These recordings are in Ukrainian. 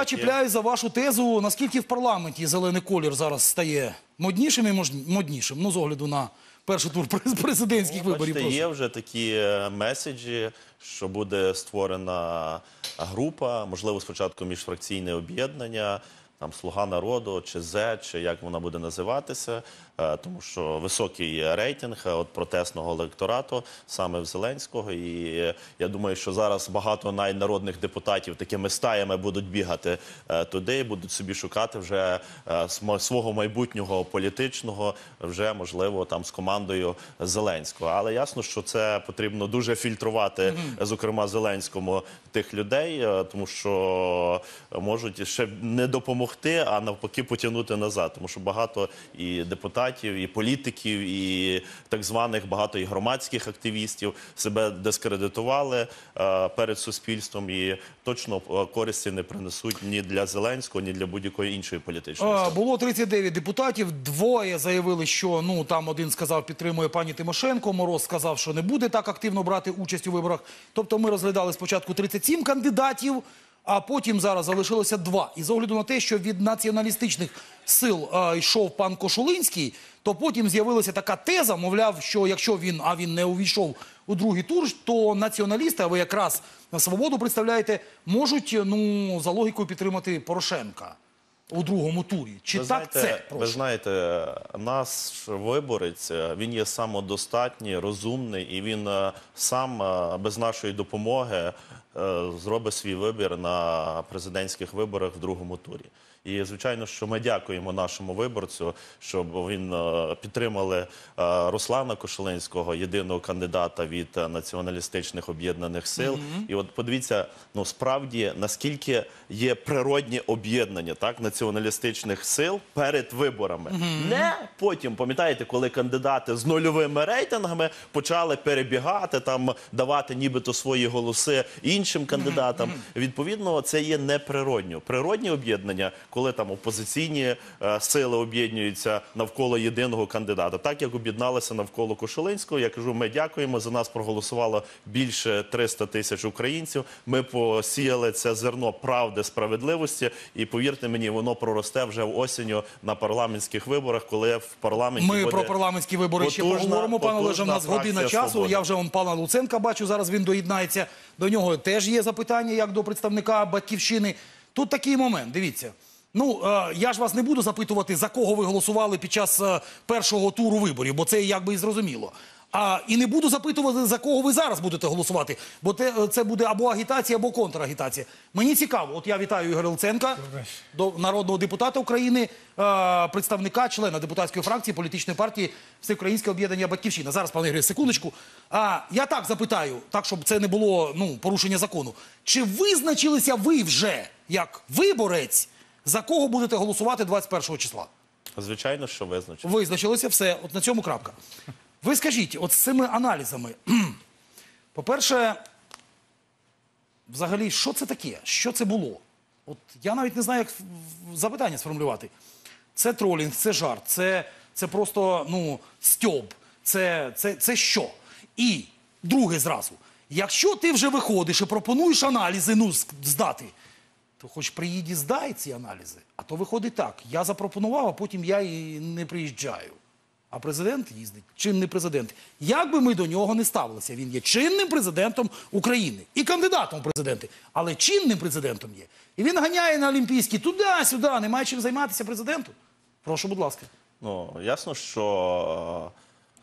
я чіпляюсь за вашу тезу, наскільки в парламенті зелений колір зараз стає моднішим і моднішим, ну з огляду на перший тур през- президентських виборів. Бачите, є вже такі е, меседжі, що буде створена група, можливо, спочатку міжфракційне об'єднання. Там слуга народу чи Зе, чи як вона буде називатися, тому що високий рейтинг е, от протестного електорату саме в Зеленського. І е, я думаю, що зараз багато найнародних депутатів такими стаями будуть бігати е, туди, і будуть собі шукати вже е, свого майбутнього політичного, вже можливо там з командою Зеленського. Але ясно, що це потрібно дуже фільтрувати, зокрема Зеленському тих людей, е, тому що можуть ще не допомогти, а навпаки потягнути назад. Тому що багато і депутатів, і політиків, і так званих багато і громадських активістів себе дискредитували е, перед суспільством і точно е, користі не принесуть ні для Зеленського, ні для будь-якої іншої політичної сили. Було 39 депутатів. Двоє заявили, що ну там один сказав, підтримує пані Тимошенко. Мороз сказав, що не буде так активно брати участь у виборах. Тобто ми розглядали спочатку 37 кандидатів, а потім зараз залишилося два. І з огляду на те, що від націоналістичних сил а, йшов пан Кошулинський, то потім з'явилася така теза, мовляв, що якщо він, а він не увійшов у другий тур, то націоналісти, а ви якраз на свободу представляєте, можуть ну за логікою підтримати Порошенка у другому турі. Чи Ви так знаєте, це? ви знаєте, наш виборець е, він є самодостатній, розумний, і він е, сам е, без нашої допомоги е, зробить свій вибір на президентських виборах в другому турі. І звичайно, що ми дякуємо нашому виборцю, щоб він е, підтримали е, Руслана Кошелинського, єдиного кандидата від націоналістичних об'єднаних сил. І от подивіться, ну справді наскільки є природні об'єднання так націоналістичних сил перед виборами. Не потім, пам'ятаєте, коли кандидати з нульовими рейтингами почали перебігати там, давати нібито свої голоси іншим кандидатам. Відповідно, це є неприродньо. Природні об'єднання, коли там опозиційні е, сили об'єднуються навколо єдиного кандидата, так як об'єдналися навколо Кошелинського. Я кажу, ми дякуємо. За нас проголосувало більше 300 тисяч українців. Ми посіяли це зерно правди, справедливості, і повірте мені, воно проросте вже в осінню на парламентських виборах, коли в парламенті Ми буде про парламентські вибори ще поговоримо. Пане Олеже, у нас година часу. Я вже он пана Луценка бачу. Зараз він доєднається. До нього теж є запитання, як до представника батьківщини. Тут такий момент. Дивіться. Ну е, я ж вас не буду запитувати, за кого ви голосували під час е, першого туру виборів, бо це якби і зрозуміло. А і не буду запитувати, за кого ви зараз будете голосувати, бо те, е, це буде або агітація, або контрагітація. Мені цікаво, от я вітаю Ігоря Луценка, до народного депутата України, е, представника, члена депутатської фракції політичної партії Всеукраїнське об'єднання Батьківщина. Зараз, пане Ігорі, секундочку. А я так запитаю, так щоб це не було ну порушення закону. Чи визначилися ви вже як виборець, за кого будете голосувати 21 числа? Звичайно, що визначено. Визначилося все. От на цьому крапка. Ви скажіть, от з цими аналізами. По-перше, взагалі, що це таке? Що це було? От я навіть не знаю, як запитання сформулювати. Це тролінг, це жарт, це, це просто ну, стьоб. Це, це, це що? І друге зразу. Якщо ти вже виходиш і пропонуєш аналізи ну, здати, то хоч приїдь і здай ці аналізи. А то виходить так: я запропонував, а потім я і не приїжджаю. А президент їздить, чинний президент. Як би ми до нього не ставилися, він є чинним президентом України і кандидатом в президенти, але чинним президентом є. І він ганяє на Олімпійські туди-сюди, немає чим займатися президенту. Прошу, будь ласка. Ну ясно, що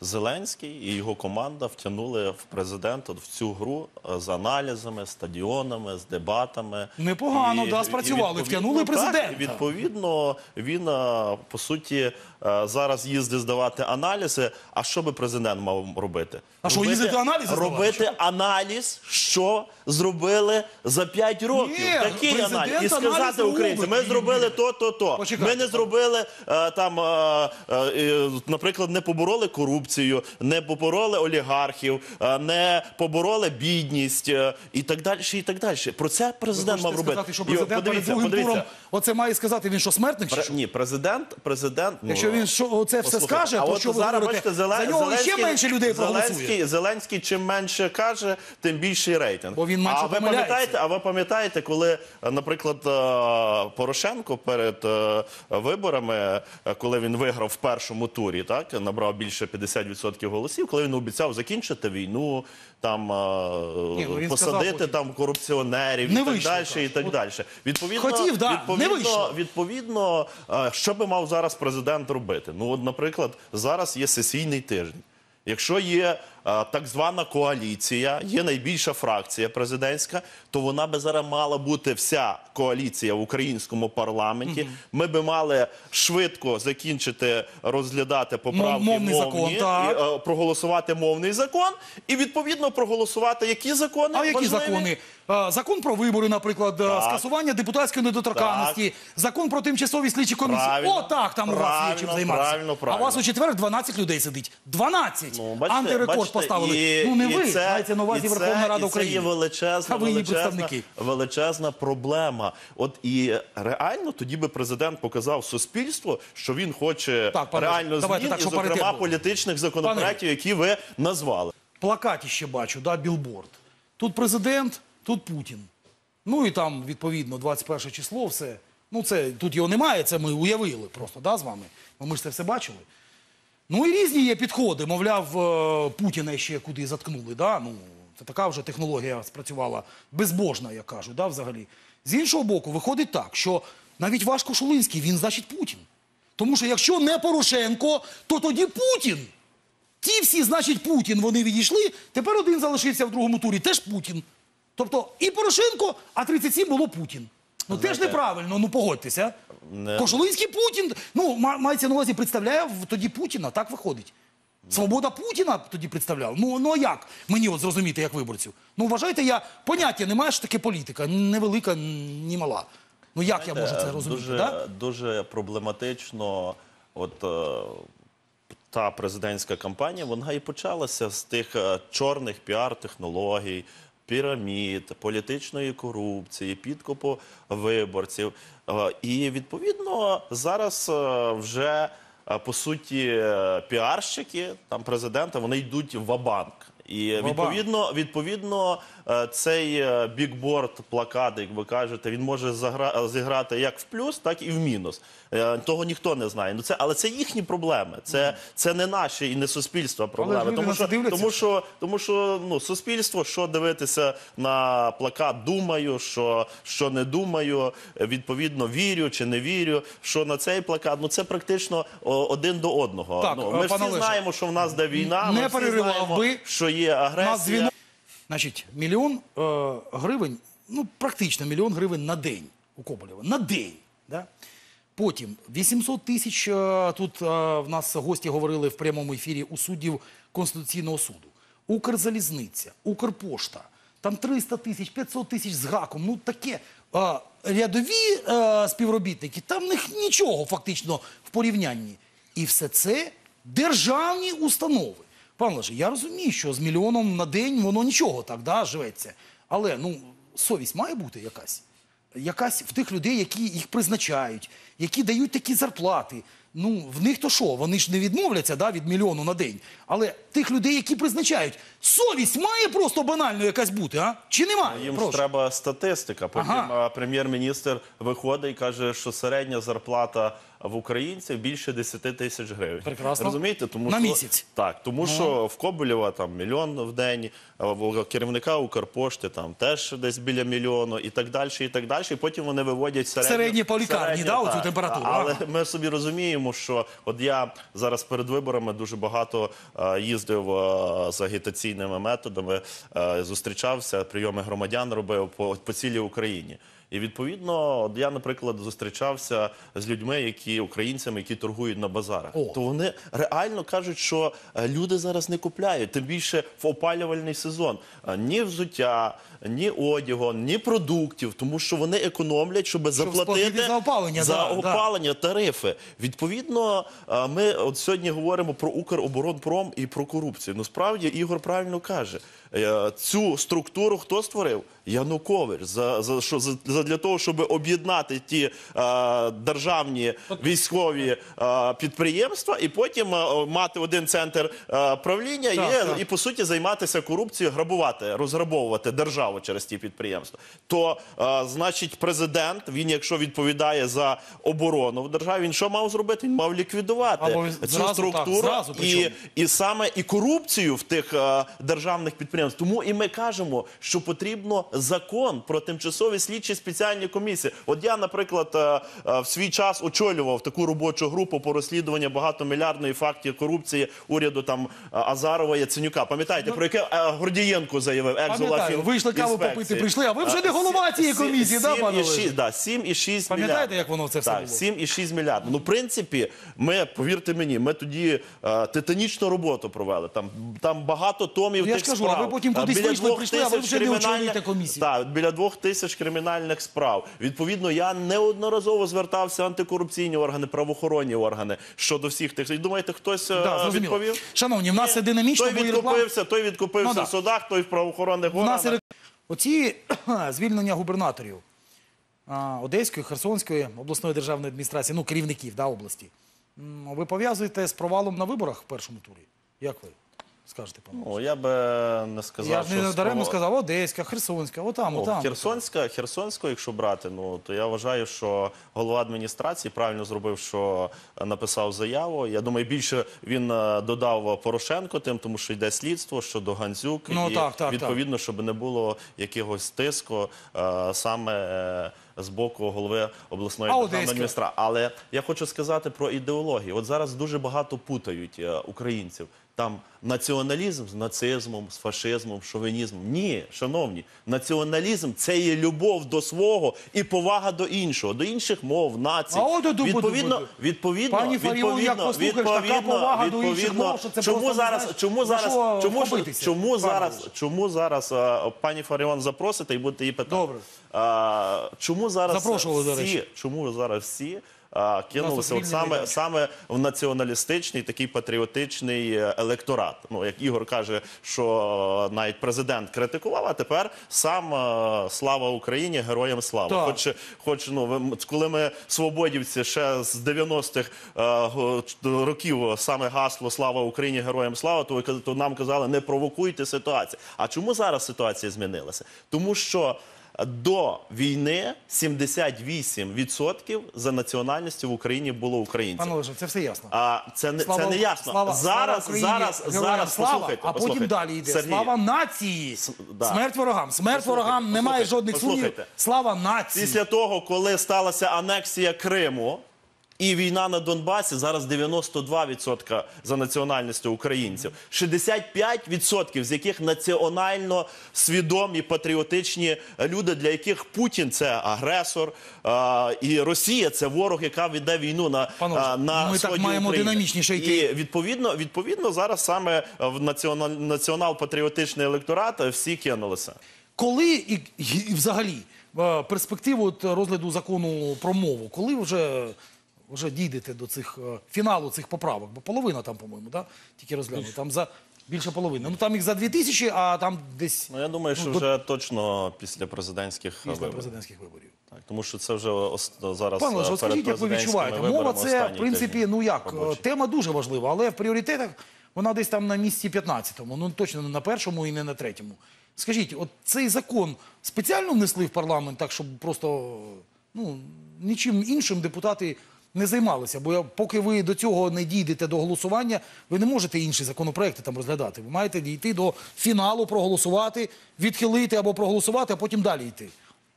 Зеленський і його команда втягнули в президента в цю гру е, з аналізами, стадіонами, з дебатами. Непогано, да, спрацювали, І втягнули так, президента. і відповідно, він е, по суті зараз їздить здавати аналізи. А що би президент мав робити? А що, їздити аналізи здавати? робити аналіз, що зробили за 5 років. Ні, Такий аналіз. І сказати українцям, ми зробили то, то, то. Почекайте. Ми не зробили е, там, е, е, е, наприклад, не побороли корупцію, не побороли олігархів, е, не побороли бідність е, і так далі. І так далі. Про це президент мав Хочете робити. сказати, що президент перед подивіться, другим подивіться. туром оце має сказати, він що смертник Пре- Ні, президент, президент. ну, Якщо він що, це все скаже, а то от що ви зараз, говорите? бачите, Зелен- За нього ще менше людей проголосує. Зеленський, Зеленський чим менше каже, тим більший рейтинг. Бо він менше а ви пам'ятаєте, а ви пам'ятаєте, коли, наприклад, е, Порошенко перед е, виборами, е, коли він виграв в першому турі, так набрав більше 50% голосів, коли він обіцяв закінчити війну, там Ні, ну, він сказав посадити потім. там корупціонерів Не і так вийшло, далі, і так далі. Відповідно, хотів, да, не відповідно, вийшло. відповідно, е, що би мав зараз президент робити? Ну, от, наприклад, зараз є сесійний тиждень. Якщо є так звана коаліція, є найбільша фракція президентська, то вона би зараз мала бути вся коаліція в українському парламенті. Ми би мали швидко закінчити розглядати поправки мовний закон, мовні, так. і, е, проголосувати мовний закон, і відповідно проголосувати які закони А які важливі? закони? Е, Закон про вибори, наприклад, е, Так. скасування депутатської недоторканності, закон про тимчасові слідчі комісії. Правильно. О, так, там у вас є чим займатися. правильно, А у вас у четвер 12 людей сидить. 12! Ну, бачите, Антирекорд бачите, поставили. І, ну не і ви, це, мається на увазі і Верховна це, Рада і Це є величезна, величезна, величезна проблема. От і реально тоді би президент показав суспільству, що він хоче Так, пане, реально давайте змін так, і, зокрема, політичних законопроєктів, які ви назвали. плакаті ще бачу, да, білборд. Тут президент, тут Путін. Ну і там, відповідно, 21 число, все. Ну, це тут його немає, це ми уявили просто, да, з вами. Ми ж це все бачили. Ну і різні є підходи. Мовляв, е, Путіна ще куди заткнули. Да? Ну, це така вже технологія спрацювала безбожна, я кажу, да, взагалі. З іншого боку, виходить так, що навіть ваш Кошулинський, він значить Путін. Тому що якщо не Порошенко, то тоді Путін. Ті всі, значить, Путін, вони відійшли. Тепер один залишився в другому турі, теж Путін. Тобто і Порошенко, а 37 було Путін. Ну теж неправильно, ну погодьтеся. Не- Кошулинський Путін, ну ма- мається на увазі, представляє тоді Путіна, так виходить. Свобода Путіна тоді представляв. Ну, ну а як мені от зрозуміти, як виборцю? Ну вважайте, я поняття немає що таке політика, невелика, ні мала. Ну як я можу це розуміти? Дуже, да? дуже проблематично. От е, та президентська кампанія, вона і почалася з тих е, чорних піар-технологій, пірамід, політичної корупції, підкупу виборців. Е, І відповідно зараз е, вже е, по суті піарщики там президента вони йдуть в банк І відповідно, відповідно, цей е, бікборд, плакат, як ви кажете, він може загра- зіграти як в плюс, так і в мінус. Е, Того ніхто не знає. Ну це, але це їхні проблеми. Це, це не наші і не суспільства проблеми. Тому що, тому що, тому що ну, суспільство, що дивитися на плакат, думаю, що, що не думаю, е, відповідно вірю чи не вірю, що на цей плакат, ну це практично один до одного. Так, ну, е, ми ж всі Олеже, знаємо, що в нас де війна, не ми всі знаємо, би. що є агресія. Значить, мільйон е, гривень, ну практично мільйон гривень на день у Коболєва. На день. Да? Потім 800 тисяч, е, тут е, в нас гості говорили в прямому ефірі у суддів Конституційного суду. Укрзалізниця, Укрпошта, там 300 тисяч, 500 тисяч з гаком. Ну таке. Е, рядові е, співробітники, там в них нічого фактично в порівнянні. І все це державні установи. Пан Леже, я розумію, що з мільйоном на день воно нічого так да, живеться. Але ну, совість має бути якась. Якась в тих людей, які їх призначають, які дають такі зарплати. Ну, в них то що? Вони ж не відмовляться да, від мільйону на день. Але тих людей, які призначають, совість має просто банально якась бути, а? Чи немає? Їм ж Прошу. треба статистика. Потім Ага. а, прем'єр-міністр виходить і каже, що середня зарплата в українців більше 10 тисяч гривень. Прекрасно. Розумієте? Тому На що, місяць. Так, тому що в Коболєва там мільйон в день, а в керівника Укрпошти там теж десь біля мільйону і так далі, і так далі. І потім вони виводять середню, Середнє по лікарні, середню, да, оцю так. температуру. Але Ага. ми собі розуміємо, що от я зараз перед виборами дуже багато е, їздив е, з агітаційними методами, е, зустрічався, прийоми громадян робив по, по цілій Україні. І відповідно, я, наприклад, зустрічався з людьми, які українцями, які торгують на базарах. О. То вони реально кажуть, що люди зараз не купляють, тим більше в опалювальний сезон. Ні взуття, ні одягу, ні продуктів, тому що вони економлять, щоб заплатити за опалення, за да, да. опалення, тарифи. Відповідно, ми от сьогодні говоримо про Укроборонпром і про корупцію. Ну справді Ігор правильно каже. е, Цю структуру хто створив? Янукович. За, за що за, за для того, щоб об'єднати ті е, державні військові е, підприємства, і потім мати один центр е, правління Так, і, так. і по суті займатися корупцією, грабувати, розграбовувати державу через ті підприємства. То е, значить, президент він, якщо відповідає за оборону в державі, він що мав зробити? Він мав ліквідувати Або цю зразу, так, структуру зразу і, причому. і саме і корупцію в тих е, державних підприємств. Тому і ми кажемо, що потрібно закон про тимчасові слідчі спеціальні комісії. От я, наприклад, е, е, в свій час очолював таку робочу групу по розслідуванню багатомільярдної фактів корупції уряду там е, Азарова Яценюка. Пам'ятаєте, про яке е, Гордієнко заявив екс-голова Пам'ятаю, вийшли каву інспекції. попити, прийшли, а ви вже не Е, голова цієї комісії, да, пане Олеже? Да, 7,6 Пам'ятаєте, як воно це все так, було? 7,6 мільярдів. Ну, в принципі, ми, повірте мені, ми тоді е, титанічну роботу провели. Там, там багато томів Ну, я тих ж кажу, справ. а ви потім Е, кудись біля вийшли, двох прийшли, а ви тисяч вже не кримінальних- очолюєте комісію. Так, біля двох тисяч кримінальних справ. Відповідно, я неодноразово звертався в антикорупційні органи, правоохоронні органи щодо всіх тих. І думаєте, хтось е, Да, зрозуміло. відповів? Шановні, в нас це динамічно, Той бо і реклама. відкупився, той відкупився Ну, да. в судах, той в правоохоронних В нас органах. і оці звільнення губернаторів Одеської, Херсонської обласної державної адміністрації, ну керівників да, області. Ви пов'язуєте з провалом на виборах в першому турі? Як ви скажете, пане? О, я би не сказав, Я ж що не даремно спро- сказав Одеська, Херсонська, отам, отам. Херсонська, Херсонську, якщо брати, ну то я вважаю, що голова адміністрації правильно зробив, що е, написав заяву. Я думаю, більше він е, додав Порошенко тим, тому що йде слідство щодо Гандзюк, Ну, і так, так, відповідно, щоб не було якогось тиску е, саме. е, з боку голови обласної А державної Одеська? адміністрації. Але я хочу сказати про ідеологію. От зараз дуже багато путають е, українців. Там націоналізм з нацизмом, з фашизмом, шовінізмом. Ні, шановні, націоналізм це є любов до свого і повага до іншого, до інших мов, націй. А от от, от, відповідно, от. відповідно, Пані Фаріон, як відповідно, послухаєш, така відповідно, повага до інших мов, що це чому просто зараз, знаєш, чому за зараз, що чому, ж- чому пане зараз, Олеже? чому зараз е, пані Фаріон запросите і будете її питати? Добре. А, чому зараз Запрошували, до всі, речі. чому зараз всі а, кинулися от саме, саме в націоналістичний такий патріотичний е, електорат? Ну як Ігор каже, що навіть президент критикував, а тепер сам е, слава Україні, героям слава. Так. Хоч, хоч ну коли ми свободівці ще з 90-х е, років саме гасло Слава Україні, героям слава, то, то нам казали, не провокуйте ситуацію. А чому зараз ситуація змінилася? Тому що до війни 78% за національністю в Україні було українців. Пане Олеже, це все ясно. А це не Слава- це не ясно. Слава, зараз, слава зараз, зараз слава, послухайте, а потім послухайте. далі йде. Сергій, Слава нації. да. Смерть ворогам. Смерть Послухайте, ворогам, немає жодних сумнівів. Слава нації. Після того, коли сталася анексія Криму і війна на Донбасі, зараз 92% за національністю українців, 65% з яких національно свідомі патріотичні люди, для яких Путін це агресор, а, і Росія це ворог, яка веде війну на, Пане а, на ми так маємо України. динамічніше йти. І відповідно, відповідно, зараз саме в націонал, націонал-патріотичний електорат всі кинулися. Коли і, і взагалі е, перспективу розгляду закону про мову, коли вже, вже дійдете до цих е, фіналу цих поправок? Бо половина там, по-моєму, да? тільки розглянули. Там за більше половини. Ну там їх за дві тисячі, а там десь Ну я думаю, що до- вже точно після президентських після виборів. президентських виборів. Так, тому що це вже ос- зараз Пане Олеже, е, перед скажіть, як ви відчуваєте? Мова це, в принципі, ну як, е, тема дуже важлива, але в пріоритетах вона десь там на місці 15-му, ну точно не на першому і не на третьому. Скажіть, от цей закон спеціально внесли в парламент так, щоб просто ну, нічим іншим депутати не займалися. Бо поки ви до цього не дійдете до голосування, ви не можете інші законопроекти там розглядати. Ви маєте дійти до фіналу, проголосувати, відхилити або проголосувати, а потім далі йти.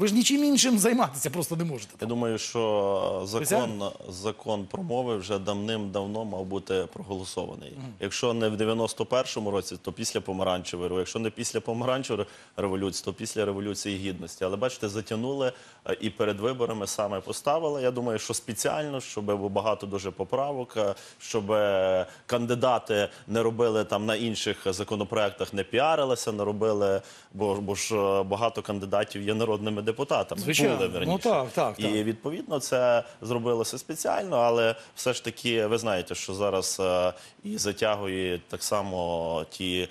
Ви ж нічим іншим займатися просто не можете. Я думаю, що закон, закон про мови вже давним-давно мав бути проголосований. Якщо не в 91-му році, то після помаранчевої революції. Якщо не після помаранчевої революції, то після революції гідності. Але бачите, затягнули е, і перед виборами саме поставили. Я думаю, що спеціально, щоб було багато дуже поправок, е, щоб е, кандидати не робили там на інших законопроектах, не піарилися, не робили, бо, бо ж багато кандидатів є народними депутатами. Звичайно. Були, Ну, верніше. так, так, І так. відповідно це зробилося спеціально, але все ж таки ви знаєте, що зараз е, і затягує так само ті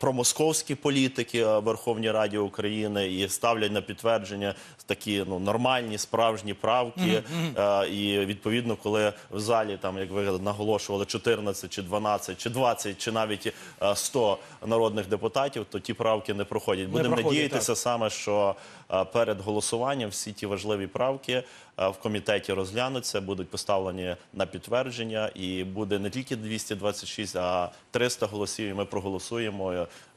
промосковські політики е, в Верховній Раді України і ставлять на підтвердження такі ну нормальні справжні правки. Е, і відповідно, коли в залі там, як ви наголошували, 14 чи 12, чи 20, чи навіть е, 100 народних депутатів, то ті правки не проходять. Будемо проходять, надіятися саме, що е, перед голосуванням всі ті важливі правки е, в комітеті розглянуться, будуть поставлені на підтвердження, і буде не тільки 226, а 300 голосів. І ми проголосуємо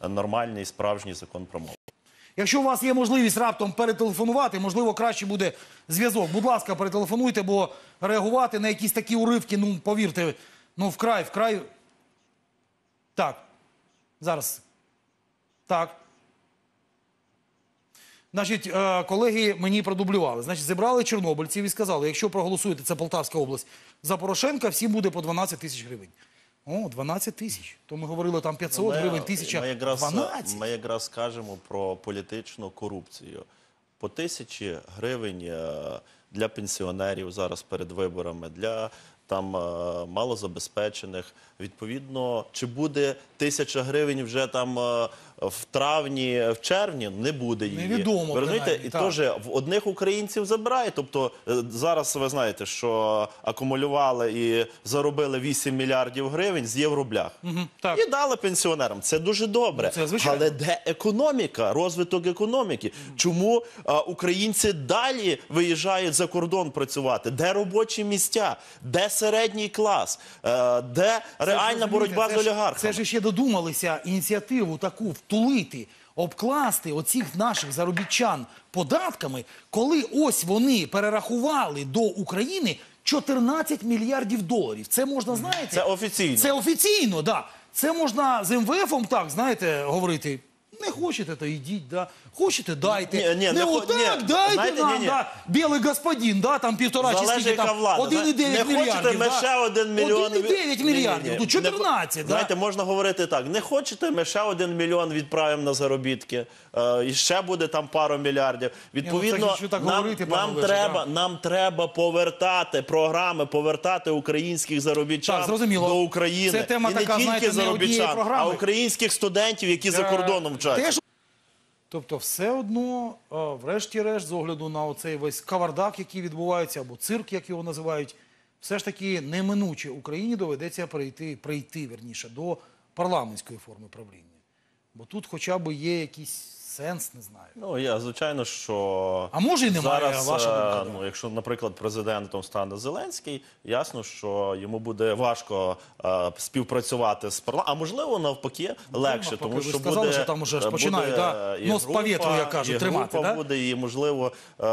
е, нормальний справжній закон про мову. Якщо у вас є можливість раптом перетелефонувати, можливо, краще буде зв'язок. Будь ласка, перетелефонуйте, бо реагувати на якісь такі уривки, ну повірте, ну вкрай, вкрай. Так. Зараз. Так. Значить, е, колеги мені продублювали. Значить, зібрали чорнобильців і сказали, якщо проголосуєте, це Полтавська область, за Порошенка, всім буде по 12 тисяч гривень. О, 12 тисяч. То ми говорили там 500 гривень, тисяча. Ми якраз, 12. ми якраз кажемо про політичну корупцію. По тисячі гривень е, для пенсіонерів зараз перед виборами, для там е, малозабезпечених. Відповідно, чи буде тисяча гривень вже там е, в травні, в червні? Не буде її. Невідомо, Ви розумієте? І так. теж в одних українців забирає. Тобто е, зараз ви знаєте, що акумулювали і заробили 8 мільярдів гривень з євроблях. так. І дали пенсіонерам. Це дуже добре. Ну, це звичайно. Але де економіка, розвиток економіки? Чому а, українці далі виїжджають за кордон працювати? Де робочі місця? Де середній клас? Е, де реальна боротьба це з олігархами? Це ж ще додумалися ініціативу таку втулити, обкласти оцих наших заробітчан податками, коли ось вони перерахували до України 14 мільярдів доларів. Це можна, знаєте, Це офіційно. Це офіційно, да. Це можна з МВФом так, знаєте, говорити. Не хочете, то йдіть, да. Хочете, дайте. Ні, ні, не не хо- отак, ні. дайте Знаєте, нам, ні, ні. да. Білий господин, да, там півтора чи Залежить, скільки яка там, влада. 1,9 Не хочете ми да. ще один мільйон. 1,9 мільярдів. Не- 14, да. Знаєте, можна говорити так. Не хочете, ми ще один мільйон відправимо на заробітки. е, І ще буде там пару мільярдів. Відповідно, ну, так нам, говорити, пане нам, Олеже, треба, нам треба повертати програми, повертати українських заробітчан Так, зрозуміло. до України. Це тема І не така, тільки знаєте, не однієї заробітчан, а програми. українських студентів, які за кордоном Теж... Тобто, все одно, е, врешті-решт, з огляду на оцей весь кавардак, який відбувається, або цирк, як його називають, все ж таки неминуче Україні доведеться прийти, прийти верніше, до парламентської форми правління. Бо тут хоча б є якийсь сенс, не знаю. Ну я звичайно, що А може і немає, зараз, ваша е, думка, да. ну, якщо, наприклад, президентом стане Зеленський, ясно, що йому буде важко е, співпрацювати з парламентом. А можливо, навпаки, легше, навпаки, тому ви що сказали, буде, що там уже ж е, починають, да, е, і нос по група, вітру, як кажуть, і тримати, да? буде, і можливо е,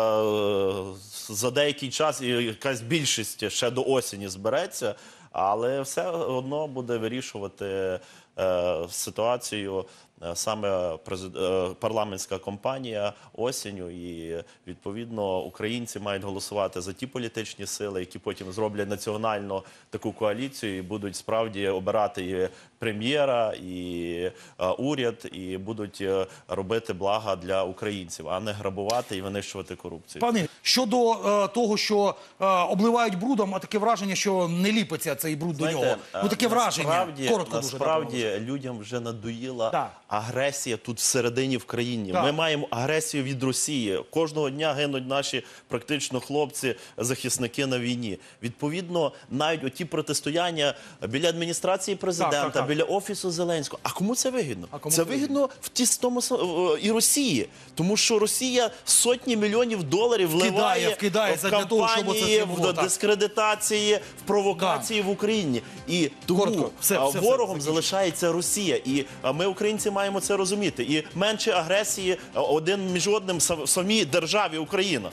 за деякий час і якась більшість ще до осені збереться. Але все одно буде вирішувати е, ситуацію е, саме презид- е, парламентська компанія осінню. І відповідно українці мають голосувати за ті політичні сили, які потім зроблять національну таку коаліцію і будуть справді обирати прем'єра, і е, уряд, і будуть е, робити блага для українців, а не грабувати і винищувати корупцію. Пане, щодо е, того, що е, обливають брудом, а таке враження, що не ліпиться цей бруд до нього. Ну таке враження. Насправді, Коротко дуже. насправді людям вже надоїла Так. агресія тут всередині в країні. Так. Ми маємо агресію від Росії. Кожного дня гинуть наші практично хлопці, захисники на війні. Відповідно, навіть оті протистояння біля адміністрації президента, Так, так, так. Біля офісу Зеленського. А кому це вигідно? А кому це вигідно в ті тому і Росії, тому що Росія сотні мільйонів доларів вливає вкидає в того, щоб кампанії, було, в дискредитації, в провокації в Україні. І тому Коротко, все, все, все, ворогом залишається Росія, і ми, українці, маємо це розуміти. І менше агресії один між одним в самій державі Україна.